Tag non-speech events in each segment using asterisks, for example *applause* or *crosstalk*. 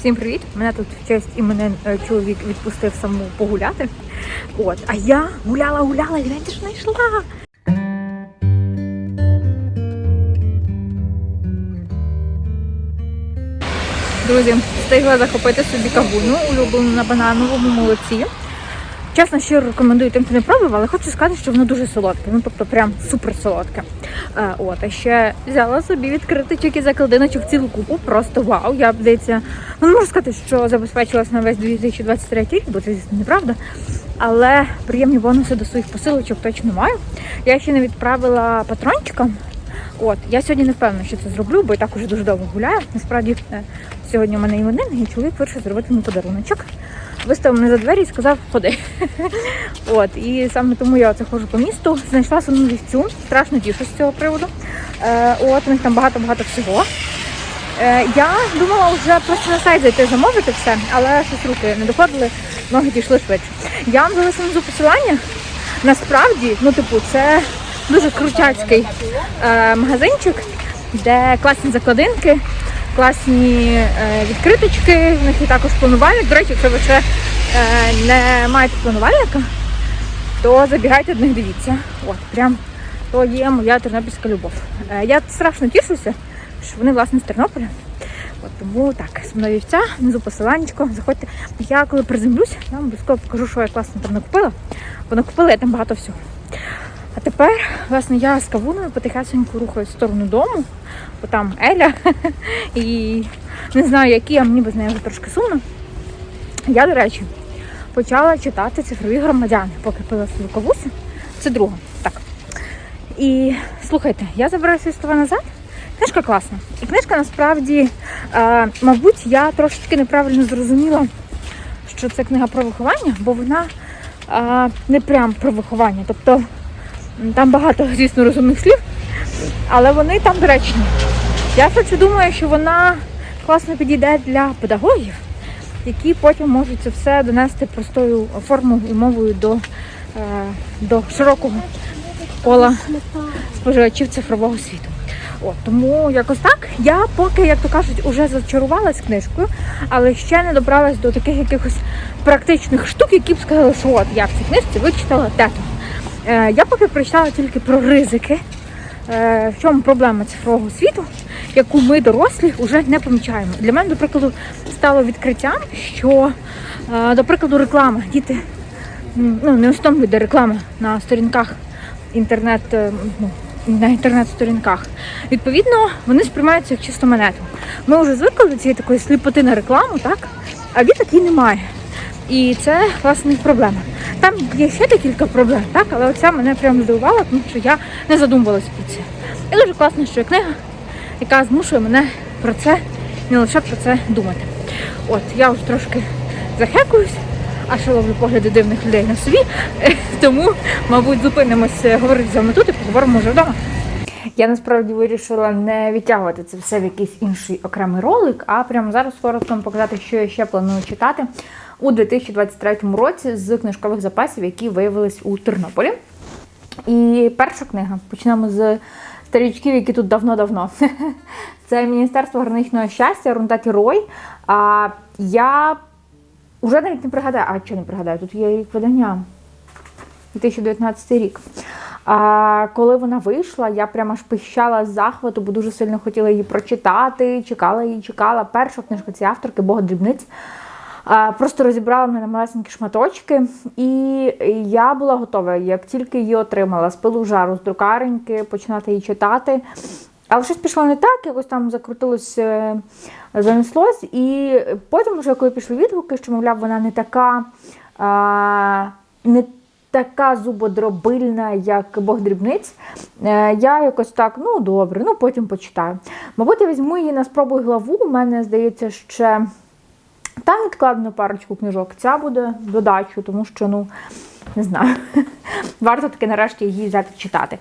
Всім привіт! Мене тут в честь і мене е, чоловік відпустив саму погуляти. От, а я гуляла, гуляла і гляньте, що знайшла. Друзі, встигла захопити собі кавуну, улюблену на банановому молоці. Чесно, щиро рекомендую тим, хто не пробував, але хочу сказати, що воно дуже солодке. Ну, тобто, прям супер солодке. Е, от, а ще взяла собі відкритичок і закладиночок цілу купу. Просто вау. Я здається, ну не можу сказати, що забезпечилась на весь 2023 рік, бо це звісно неправда. Але приємні бонуси до своїх посилочок точно маю. Я ще не відправила патрончикам. От, я сьогодні не впевнена, що це зроблю, бо і так уже дуже довго гуляю. Насправді, е, сьогодні у мене іменини, і чоловік вирішив зробити мені подаруночок. Виставив мене за двері і сказав, ходи. *laughs* От, і саме тому я оце ходжу по місту. Знайшла саму вівцю, страшно тішу з цього приводу. Е, от, у них там багато-багато всього. Е, я думала вже просто на сайт зайти замовити все, але щось руки не доходили, ноги дійшли швидше. Я вам залишу внизу посилання. Насправді, ну типу, це дуже крутяцький е, магазинчик, де класні закладинки, класні е, відкриточки, в них є також планувальник. До речі, якщо ви ще е, не маєте планувальника, то забігайте до них, дивіться. От, прям то є моя тернопільська любов. Е, я страшно тішуся, що вони власне з Тернополя. От тому так, з мною вівця, внизу посиланнячко, заходьте. Я коли приземлюсь, я вам обов'язково покажу, що я класно там накупила. Бо накупила я там багато всього. А тепер, власне, я з кавуною потихесенько рухаюсь в сторону дому, бо там Еля. *laughs* І не знаю, які, а мені без неї вже трошки сумно. Я, до речі, почала читати цифрові громадяни, поки пила свою кавусю. Це друга. Так. І слухайте, я забираю свої слова назад. Книжка класна. І книжка насправді, е, мабуть, я трошечки неправильно зрозуміла, що це книга про виховання, бо вона е, не прям про виховання. Тобто там багато, звісно, розумних слів, але вони там доречні. Я швидше думаю, що вона класно підійде для педагогів, які потім можуть це все донести простою формою і мовою до, е, до широкого кола споживачів цифрового світу. От, тому якось так. Я поки, як то кажуть, уже зачарувалась книжкою, але ще не добралась до таких якихось практичних штук, які б сказали, що от я в цій книжці вичитала те. Е, я поки прочитала тільки про ризики, е, в чому проблема цифрового світу, яку ми, дорослі, вже не помічаємо. Для мене, до прикладу, стало відкриттям, що, е, до прикладу, реклама. Діти ну, не усвідомлюють, де реклама на сторінках інтернет, ну, на інтернет-сторінках. Відповідно, вони сприймаються як чисто монету. Ми вже звикли до цієї такої сліпоти на рекламу, так? А діток її немає. І це власне проблема. Там є ще декілька проблем, так, але оця мене прямо здивувала, тому що я не задумувалася про це. І дуже класно, що є книга, яка змушує мене про це, не лише про це думати. От, я вже трошки захекуюсь, а ще ловлю погляди дивних людей на собі, *laughs* тому, мабуть, зупинимося говорити з вами тут і поговоримо вже вдома. Я насправді вирішила не відтягувати це все в якийсь інший окремий ролик, а прямо зараз коротко вам показати, що я ще планую читати у 2023 році з книжкових запасів, які виявились у Тернополі. І перша книга. Почнемо з старічків, які тут давно-давно. *laughs* Це Міністерство граничного щастя, Рунтакі Рой. А я вже навіть не пригадаю, а що не пригадаю, тут є рік видання. 2019 рік. А коли вона вийшла, я прямо аж пищала з захвату, бо дуже сильно хотіла її прочитати. Чекала її, чекала. Перша книжка цієї авторки Бога дрібниць. Просто розібрала мене на малесенькі шматочки, і я була готова, як тільки її отримала, з пилу жару з друкареньки, починати її читати. Але щось пішло не так, якось там закрутилось, е, занеслось. І потім, вже коли пішли відгуки, що, мовляв, вона не така, не така зубодробильна, як Бог дрібниць. Е, Я якось так, ну добре, ну потім почитаю. Мабуть, я візьму її на спробу главу. У мене здається, ще там відкладено парочку книжок. Ця буде додачу, тому що, ну, не знаю, *laughs* варто таки нарешті її взяти читати.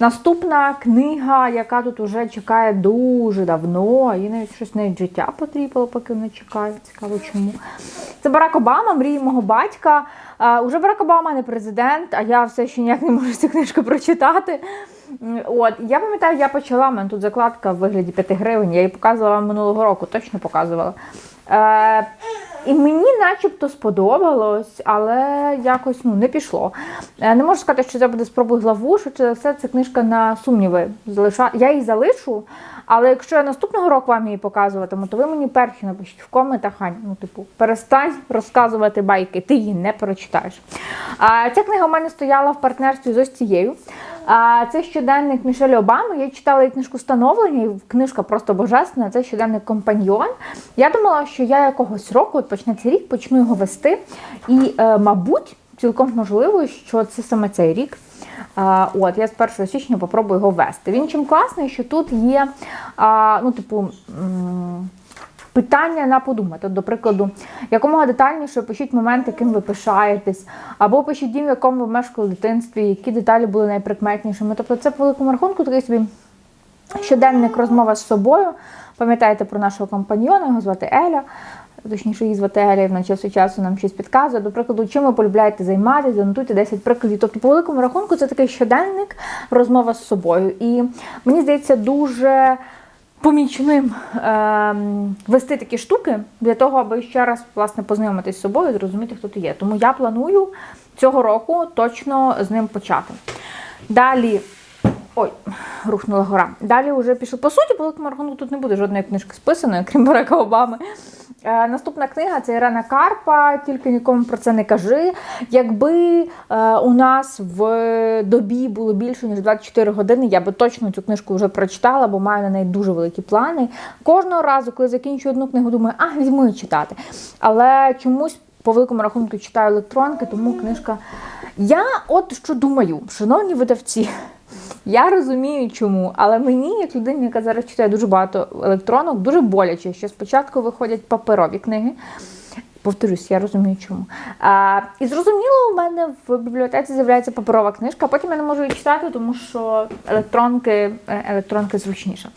Наступна книга, яка тут уже чекає дуже давно, і навіть щось навіть життя потріпало, поки вона чекає. Цікаво чому. Це Барак Обама, мрії мого батька. А, уже Барак Обама не президент, а я все ще ніяк не можу цю книжку прочитати. От, я пам'ятаю, я почала, у мене тут закладка в вигляді 5 гривень, я її показувала минулого року, точно показувала. Е, і мені начебто сподобалось, але якось ну, не пішло. Е, не можу сказати, що це буде спробуй главу, що це все це книжка на сумніви. Я її залишу, але якщо я наступного року вам її показуватиму, то ви мені перші напишіть в коментах, Ань, ну, типу, перестань розказувати байки, ти її не прочитаєш. А, ця книга у мене стояла в партнерстві з ось цією. А, це щоденник Мішелі Обами. Я читала її книжку становлення, і книжка просто божественна. Це щоденник компаньйон. Я думала, що я якогось року, почнеться рік, почну його вести. І, е, мабуть, цілком можливо, що це саме цей рік. От, я з 1 січня попробую його ввести. Він чим класний, що тут є, ну, типу. Питання на подумати. До прикладу, якомога детальніше пишіть момент, яким ви пишаєтесь, або пишіть дім, в якому ви мешкали в дитинстві, які деталі були найприкметнішими. Тобто це по великому рахунку такий собі щоденник розмова з собою. Пам'ятаєте про нашого компаньйона, його звати Еля. Точніше, її звати Еля, і вона час від часу нам щось підказує. До прикладу, чим ви полюбляєте займатися, занотуйте 10 прикладів. Тобто, по великому рахунку, це такий щоденник, розмова з собою. І мені здається, дуже помічним ем, вести такі штуки для того, аби ще раз власне познайомитись з собою і зрозуміти, хто ти є. Тому я планую цього року точно з ним почати. Далі. Ой, рухнула гора. Далі вже пішов. По суті, по великому рахунку тут не буде жодної книжки списаної, крім Барака Обами. Е, наступна книга це Ірена Карпа, тільки нікому про це не кажи. Якби е, у нас в добі було більше ніж 24 години, я би точно цю книжку вже прочитала, бо маю на неї дуже великі плани. Кожного разу, коли закінчую одну книгу, думаю, а візьму її читати. Але чомусь по великому рахунку читаю електронки, тому книжка. Я от що думаю, шановні видавці. Я розумію, чому, але мені, як людині, яка зараз читає дуже багато електронок, дуже боляче, що спочатку виходять паперові книги. Повторюсь, я розумію, чому. А, і зрозуміло, у мене в бібліотеці з'являється паперова книжка, а потім я не можу її читати, тому що електронки, е, електронки зручніше.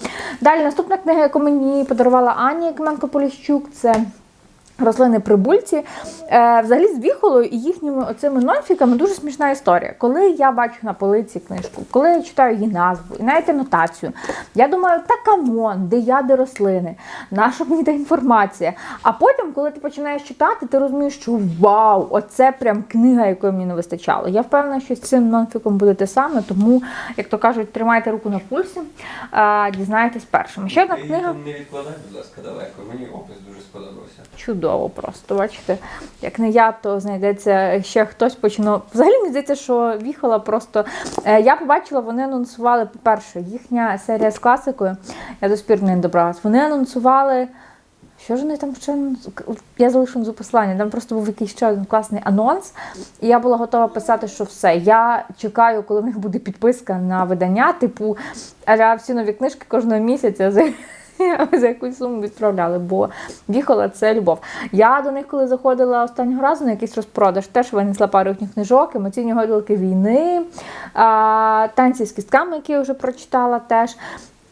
Далі наступна книга, яку мені подарувала Аня Кименко Поліщук, це Рослини прибульці, е, взагалі з віхолою і їхніми оцими нонфіками дуже смішна історія. Коли я бачу на полиці книжку, коли я читаю її назву і навіть анотацію, я думаю, та камон, де я, де рослини, наша мені та інформація. А потім, коли ти починаєш читати, ти розумієш, що вау, оце прям книга, якої мені не вистачало. Я впевнена, що з цим нонфіком буде те саме, тому, як то кажуть, тримайте руку на пульсі, дізнаєтесь першими. Ще одна книга. не відкладай, будь ласка, далеко. Мені опис дуже сподобався. Чудово просто. Бачите, як не я, то знайдеться ще хтось почну. Взагалі мені здається, що віхала просто. Е, Я побачила, вони анонсували, по-перше, їхня серія з класикою. Я до спір не добралась. Вони анонсували. Що ж вони там ще я залишу внизу посилання. Там просто був якийсь ще один класний анонс, і я була готова писати, що все. Я чекаю, коли в них буде підписка на видання, типу, а всі нові книжки кожного місяця *laughs* за, якусь суму відправляли, бо віхола це любов. Я до них, коли заходила останнього разу на якийсь розпродаж, теж винесла пару їхніх книжок, емоційні гойдалки війни, танці з кістками, які я вже прочитала теж.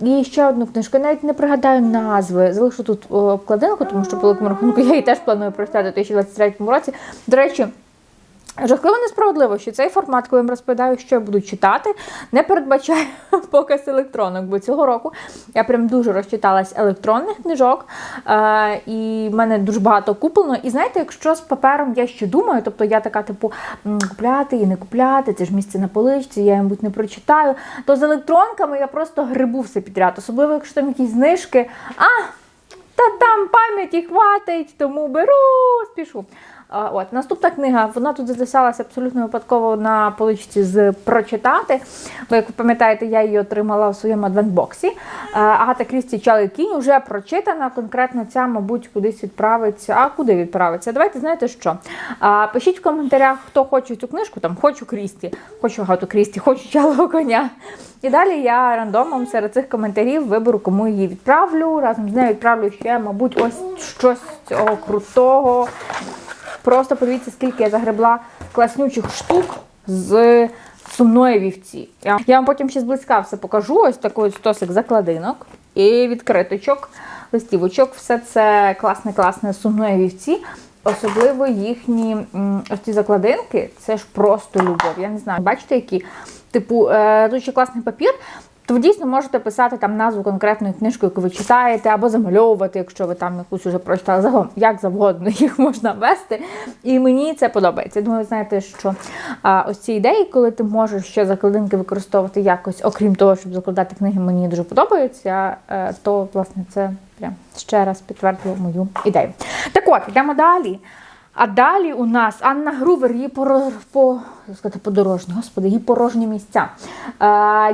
І ще одну книжку, я навіть не пригадаю назви. Залишу тут обкладинку, тому що по великому рахунку я її теж планую прочитати у 2023 році. До речі, Жахливо несправедливо, що цей формат, коли я вам розповідаю, що я буду читати, не передбачає *laughs* показ електронок. Бо цього року я прям дуже розчиталась електронних книжок, е, і в мене дуже багато куплено. І знаєте, якщо з папером я ще думаю, тобто я така, типу, купляти і не купляти, це ж місце на поличці, я, мабуть, не прочитаю. То з електронками я просто грибу все підряд, особливо якщо там якісь знижки. А, та там пам'яті хватить, тому беру, спішу. От наступна книга, вона тут записалася абсолютно випадково на поличці з прочитати. Бо, як ви пам'ятаєте, я її отримала у своєму адвентбоксі. Агата Крісті Чали кінь вже прочитана. Конкретно ця, мабуть, кудись відправиться. А куди відправиться? Давайте знаєте що? Пишіть в коментарях, хто хоче цю книжку. Там хочу Крісті, хочу Агату Крісті, хочу Чалого коня. І далі я рандомом серед цих коментарів виберу, кому її відправлю. Разом з нею відправлю ще, мабуть, ось щось цього крутого. Просто подивіться, скільки я загребла класнючих штук з сумної вівці. Я, вам потім ще зблизька все покажу. Ось такий стосик закладинок і відкриточок, листівочок. Все це класне, класне сумної вівці. Особливо їхні ось ці закладинки, це ж просто любов. Я не знаю, бачите, які? Типу, дуже класний папір. То ви дійсно можете писати там назву конкретної книжки, яку ви читаєте, або замальовувати, якщо ви там якусь уже прочитали загалом, як завгодно *laughs* їх можна вести. І мені це подобається. Я думаю, знаєте, що а, ось ці ідеї, коли ти можеш ще закладинки використовувати якось, окрім того, щоб закладати книги, мені дуже подобаються, е, то власне це прям ще раз підтвердило мою ідею. Так от, йдемо далі. А далі у нас Анна Грувер, її поро... по... сказати, подорожні, господи, її порожні місця. Е,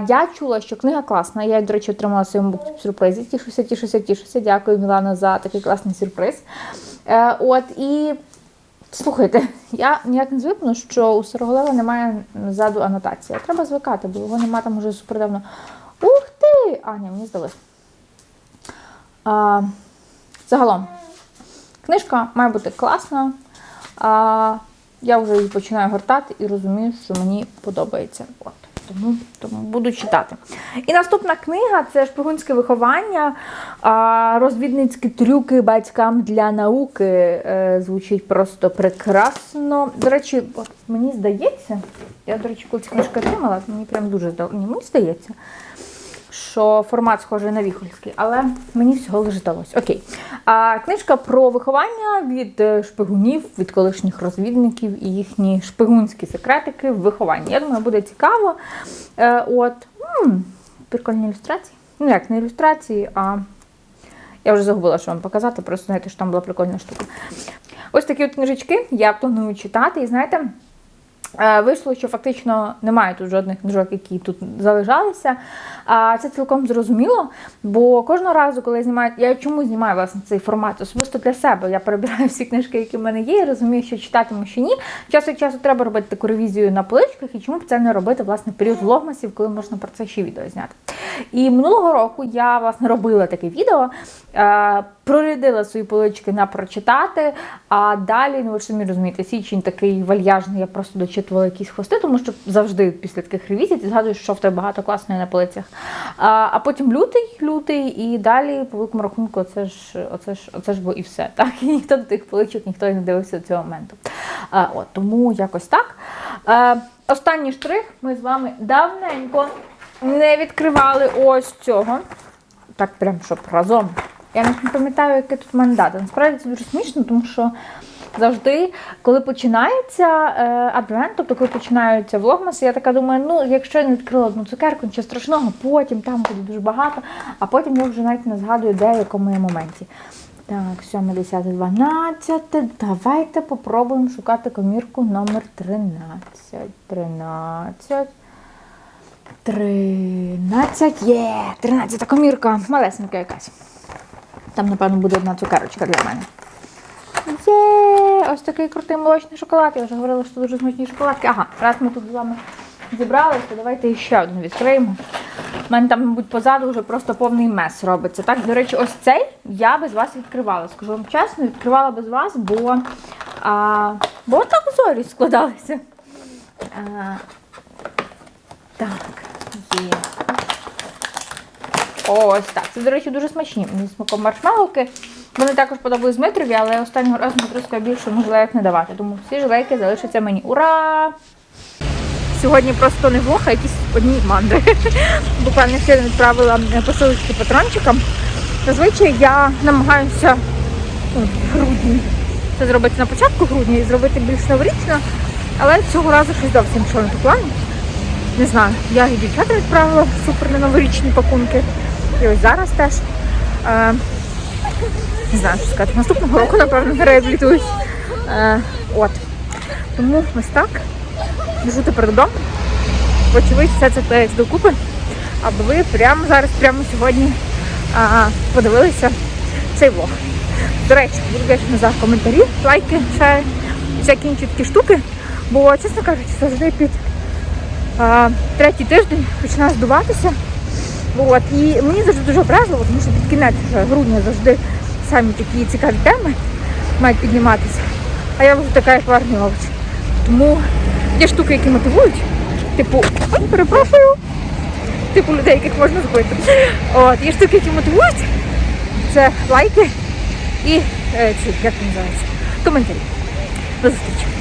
я чула, що книга класна. Я, до речі, отримала своєму бук сюрпризі. Тішуся, тішуся, тішуся. Дякую, Мілана, за такий класний сюрприз. Е, от і слухайте, я ніяк не звикну, що у Сироголева немає ззаду анотації. Треба звикати, бо його немає там уже супер давно. Ух ти! А, мені здалось. А, загалом, книжка має бути класна. А, я вже її починаю гортати і розумію, що мені подобається. От. Тому, тому буду читати. І наступна книга це шпигунське виховання, розвідницькі трюки батькам для науки. Е, звучить просто прекрасно. До речі, от мені здається, я, до речі, коли цю книжку отримала, мені прям дуже здалося. Ні, мені здається, що формат схожий на віхольський, але мені всього лише здалося. Окей. А, книжка про виховання від е, шпигунів, від колишніх розвідників і їхні шпигунські секретики в вихованні. Я думаю, буде цікаво. Е, от. М, прикольні ілюстрації. Ну, як не ілюстрації, а я вже забула, що вам показати, просто знаєте, що там була прикольна штука. Ось такі от книжечки я планую читати. І знаєте, Вийшло, що фактично немає тут жодних книжок, які тут залишалися. А це цілком зрозуміло, бо кожного разу, коли я знімаю, я чому знімаю власне цей формат? Особисто для себе. Я перебираю всі книжки, які в мене є, і розумію, що читатиму, що ні. Час від часу треба робити таку ревізію на поличках, і чому б це не робити власне період влогмасів, коли можна про це ще відео зняти. І минулого року я власне робила таке відео, е, прорядила свої полички на прочитати, а далі, ну ви ж самі розумієте, січень такий вальяжний, я просто дочитувала якісь хвости, тому що завжди після таких ревізій ти згадуєш, що в тебе багато класної на полицях. А, а потім лютий, лютий, і далі, по великому рахунку, оце ж, оце ж, оце ж було і все. Так? І ніхто до тих поличок, ніхто і не дивився до цього моменту. А, от, тому якось так. А, останній штрих ми з вами давненько не відкривали ось цього. Так, прям щоб разом. Я навіть не пам'ятаю, яке тут в мене дата. Насправді це дуже смішно, тому що завжди, коли починається е, адвент, тобто коли починаються влогмаси, я така думаю, ну якщо я не відкрила одну цукерку, нічого страшного, потім там буде дуже багато, а потім я вже навіть не згадую, де в якому я моменті. Так, 7, 10, 12. Давайте попробуємо шукати комірку номер 13. 13. 13. Є! 13 комірка. Малесенька якась. Там, напевно, буде одна цукерочка для мене. Є! Ось такий крутий молочний шоколад. Я вже говорила, що дуже смачні шоколадки. Ага, раз ми тут з вами зібралися, то давайте ще одну відкриємо. У мене там, мабуть, позаду вже просто повний мес робиться. Так, до речі, ось цей я без вас відкривала. Скажу вам чесно, відкривала без вас, бо, а, бо так зорі складалися. А, так, є. Ось так. Це, до речі, дуже смачні. Зі смаком маршмеллоуки. Вони також подобались Дмитрові, але останнього разу Дмитро більше можливо не давати. Тому всі жилейки залишаться мені. Ура! Сьогодні просто не влог, а якісь одні мандри. *laughs* Буквально сьогодні відправила посилочки патрончикам. Зазвичай я намагаюся ну, в грудні це зробити на початку грудня і зробити більш новорічно, але цього разу щось зовсім пішло не по плану. Не знаю, я і дівчата відправила супер на новорічні пакунки. І ось зараз теж. Е, не знаю, що сказати. Наступного року, напевно, реабілітуюсь. Е, от. Тому ось так. Біжу тепер додому. Вочевидь, все це клеїться докупи. Аби ви прямо зараз, прямо сьогодні а, подивилися цей влог. До речі, буду вдячна за коментарі, лайки, шари, всякі інші такі штуки. Бо, чесно кажучи, завжди під а, третій тиждень починає здуватися. От. І мені завжди дуже образливо, тому що під кінець вже грудня завжди самі такі цікаві теми мають підніматися. А я вже така як варні овочі. Тому є штуки, які мотивують. Типу, перепрошую. Типу людей, яких можна збити. От, є штуки, які мотивують. Це лайки і е, ці, як називається, коментарі. До зустрічі.